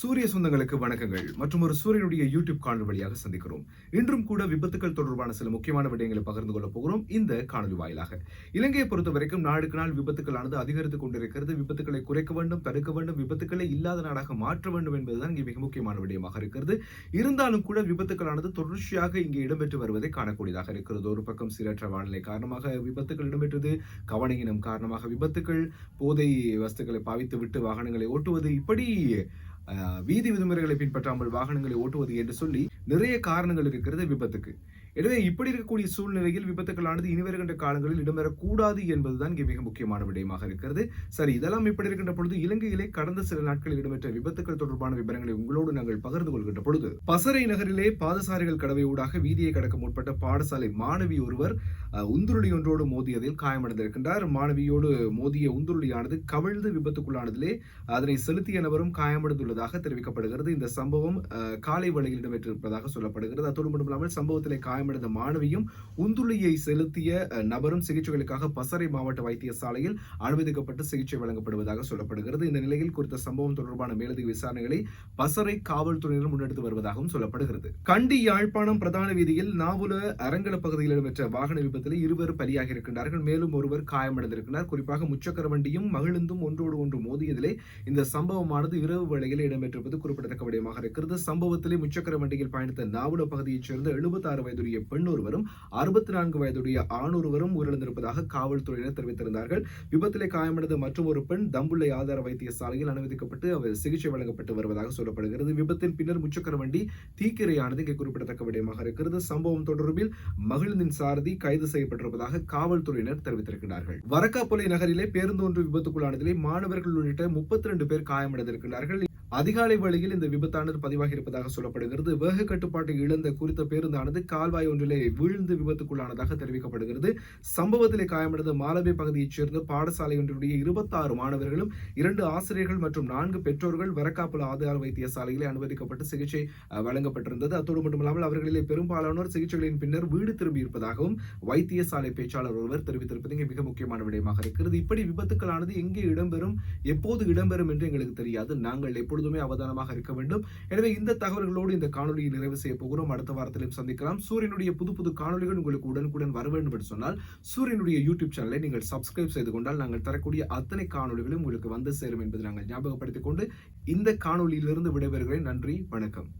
சூரிய சொந்தங்களுக்கு வணக்கங்கள். மற்றும் ஒரு சூரியனுடைய யூடியூப் காணொலி வழியாக சந்திக்கிறோம். இன்றும் கூட விபத்துகள் தொடர்பான சில முக்கியமான விடயங்களை பகிர்ந்து கொள்ள போகிறோம். இந்த காணொலி வாயிலாக. இலங்கையை பொறுத்த வரைக்கும் நாளுக்கு நாள் விபத்துக்களானது அதிகரித்துக் கொண்டிருக்கிறது. விபத்துக்களை குறைக்க வேண்டும் தடுக்க வேண்டும் விபத்துக்களை இல்லாத நாடாக மாற்ற வேண்டும் என்பதுதான் இங்கே மிக முக்கியமான விடயமாக இருக்கிறது. இருந்தாலும் கூட விபத்துக்களானது தொடர்ச்சியாக இங்கே இடம்பெற்று வருவதை காணக்கூடியதாக இருக்கிறது. ஒரு பக்கம் சீரற்ற வானிலை காரணமாக விபத்துக்கள் இடம்பெற்றது. கவனையினம் காரணமாக விபத்துக்கள். போதை வஸ்துக்களை பாவித்து விட்டு வாகனங்களை ஓட்டுவது. இப்படி வீதி விதிமுறைகளை பின்பற்றாமல் வாகனங்களை ஓட்டுவது என்று சொல்லி நிறைய காரணங்கள் இருக்கிறது விபத்துக்கு. எனவே இப்படி இருக்கக்கூடிய சூழ்நிலையில் விபத்துக்களானது இனி வருகின்ற காலங்களில் இடம்பெறக்கூடாது என்பதுதான் இங்கே மிக முக்கியமான விடயமாக இருக்கிறது. சரி இதெல்லாம் இப்படி இருக்கின்ற பொழுது இலங்கையிலே கடந்த சில நாட்களில் இடம்பெற்ற விபத்துக்கள் தொடர்பான விவரங்களை உங்களோடு நாங்கள் பகிர்ந்து கொள்கின்ற பொழுது பசறை நகரிலே பாதசாரிகள் கடவை ஊடாக வீதியை கடக்க முற்பட்ட பாடசாலை மாணவி ஒருவர் அஹ், உந்துருளி ஒன்றோடு மோதியதில் காயமடைந்திருக்கின்றார். மாணவியோடு மோதிய உந்துருளியானது கவிழ்ந்து விபத்துக்குள்ளானதிலே அதனை செலுத்திய நபரும் காயமடைந்துள்ளதாக தெரிவிக்கப்படுகிறது. இந்த சம்பவம் காலை வழியில் இடம்பெற்றிருப்பதாக சொல்லப்படுகிறது. அத்தோடு மட்டுமில்லாமல் சம்பவத்திலே காயமடைந்த மாணவியும் உந்துளியை செலுத்திய நபரும் சிகிச்சைகளுக்காக பசறை மாவட்ட வைத்தியசாலையில் அனுமதிக்கப்பட்டு சிகிச்சை வழங்கப்படுவதாக சொல்லப்படுகிறது. இந்த நிலையில் குறித்த சம்பவம் தொடர்பான மேலதிக விசாரணைகளை பசறை காவல்துறையினர் முன்னெடுத்து வருவதாகவும் சொல்லப்படுகிறது. கண்டி யாழ்ப்பாணம் பிரதான வீதியில் நாவுல அரங்கல பகுதியில் இடம்பெற்ற வாகன விபத்தில் இருவர் பலியாக இருக்கின்றார்கள். மேலும் ஒருவர் காயமடைந்திருக்கிறார். குறிப்பாக முச்சக்கர வண்டியும் மகிழ்ந்தும் ஒன்றோடு ஒன்று மோதியதிலே இந்த சம்பவமானது இரவு வேளையில் இடம்பெற்றிருப்பது குறிப்பிடத்தக்க விடயமாக இருக்கிறது. சம்பவத்திலே முச்சக்கர வண்டியில் பயணித்த நாவுல பகுதியைச் சேர்ந்த 76 வயதுடைய பெண் ஒருவரும் அறுபத்தி நான்கு வயதுடைய ஆண் ஒருவரும் உயிரிழந்திருப்பதாக காவல்துறையினர் தெரிவித்திருந்தார்கள். விபத்திலே காயமடைந்த மற்றும் ஒரு பெண் தம்புள்ளை ஆதார வைத்தியசாலையில் அனுமதிக்கப்பட்டு அவர் சிகிச்சை வழங்கப்பட்டு வருவதாக சொல்லப்படுகிறது. விபத்தின் பின்னர் முச்சக்கர வண்டி தீக்கிரையானது இங்கே குறிப்பிடத்தக்க விடயமாக இருக்கிறது. சம்பவம் தொடர்பில் மகிழ்ந்தின் சாரதி கைது செய்யப்பட்டிருப்பதாக காவல்துறையினர் தெரிவித்திருக்கிறார்கள். வரக்காப்பொலை நகரிலே பேருந்து ஒன்று விபத்துக்குள்ளானதிலே மாணவர்கள் உள்ளிட்ட முப்பத்தி ரெண்டு பேர் காயமடைந்திருக்கிறார்கள். அதிகாலை வழியில் இந்த விபத்தானது பதிவாகி இருப்பதாக சொல்லப்படுகிறது. வேக கட்டுப்பாட்டை இழந்த குறித்த பேருந்தானது கால்வாய் ஒன்றிலே வீழ்ந்து விபத்துக்குள்ளானதாக தெரிவிக்கப்படுகிறது. சம்பவத்திலே காயமடைந்த மாலபே பகுதியைச் சேர்ந்த பாடசாலை ஒன்றினுடைய இருபத்தாறு மாணவர்களும் இரண்டு ஆசிரியர்கள் மற்றும் நான்கு பெற்றோர்கள் வரக்காப்புல ஆதார வைத்தியசாலையிலே அனுமதிக்கப்பட்டு சிகிச்சை வழங்கப்பட்டிருந்தது. அத்தோடு மட்டுமல்லாமல் அவர்களிலே பெரும்பாலானோர் சிகிச்சைகளின் பின்னர் வீடு திரும்பி இருப்பதாகவும் வைத்தியசாலை பேச்சாளர் ஒருவர் தெரிவித்திருப்பது இங்கே மிக முக்கியமான விடயமாக இருக்கிறது. இப்படி விபத்துக்களானது எங்கே இடம்பெறும் எப்போது இடம்பெறும் என்று எங்களுக்கு தெரியாது. நாங்கள் எப்போது எப்பொழுதுமே அவதானமாக இருக்க வேண்டும். எனவே இந்த தகவல்களோடு இந்த காணொலியை நிறைவு செய்ய போகிறோம். அடுத்த வாரத்திலும் சந்திக்கலாம். சூரியனுடைய புது புது காணொலிகள் உங்களுக்கு உடனுக்குடன் வர வேண்டும் என்று சொன்னால் சூரியனுடைய யூடியூப் சேனலை நீங்கள் சப்ஸ்கிரைப் செய்து கொண்டால் நாங்கள் தரக்கூடிய அத்தனை காணொலிகளும் உங்களுக்கு வந்து சேரும் என்பதை நாங்கள் ஞாபகப்படுத்திக் கொண்டு இந்த காணொலியிலிருந்து விடைபெறுகிறேன். நன்றி. வணக்கம்.